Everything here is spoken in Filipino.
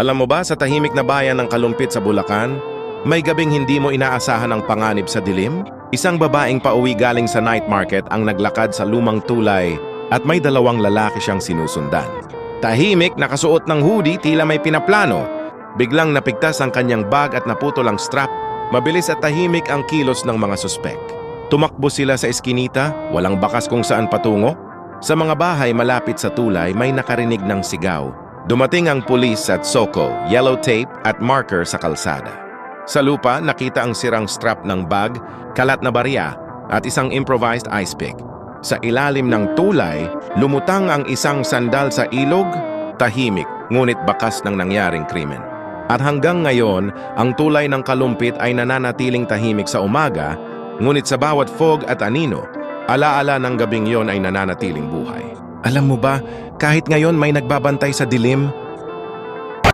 Alam mo ba sa tahimik na bayan ng Kalumpit sa Bulacan, may gabing hindi mo inaasahan ang panganib sa dilim? Isang babaeng pauwi galing sa night market ang naglakad sa lumang tulay at may dalawang lalaki siyang sinusundan. Tahimik, nakasuot ng hoodie, tila may pinaplano. Biglang napigtas ang kanyang bag at naputol ang strap. Mabilis at tahimik ang kilos ng mga suspek. Tumakbo sila sa eskinita, walang bakas kung saan patungo. Sa mga bahay malapit sa tulay, may nakarinig ng sigaw. Dumating ang pulis at soko, yellow tape at marker sa kalsada. Sa lupa, nakita ang sirang strap ng bag, kalat na barya, at isang improvised ice pick. Sa ilalim ng tulay, lumutang ang isang sandal sa ilog, tahimik, ngunit bakas ng nangyaring krimen. At hanggang ngayon, ang tulay ng kalumpit ay nananatiling tahimik sa umaga, ngunit sa bawat fog at anino, alaala ng gabing yon ay nananatiling buhay. Alam mo ba, kahit ngayon may nagbabantay sa dilim,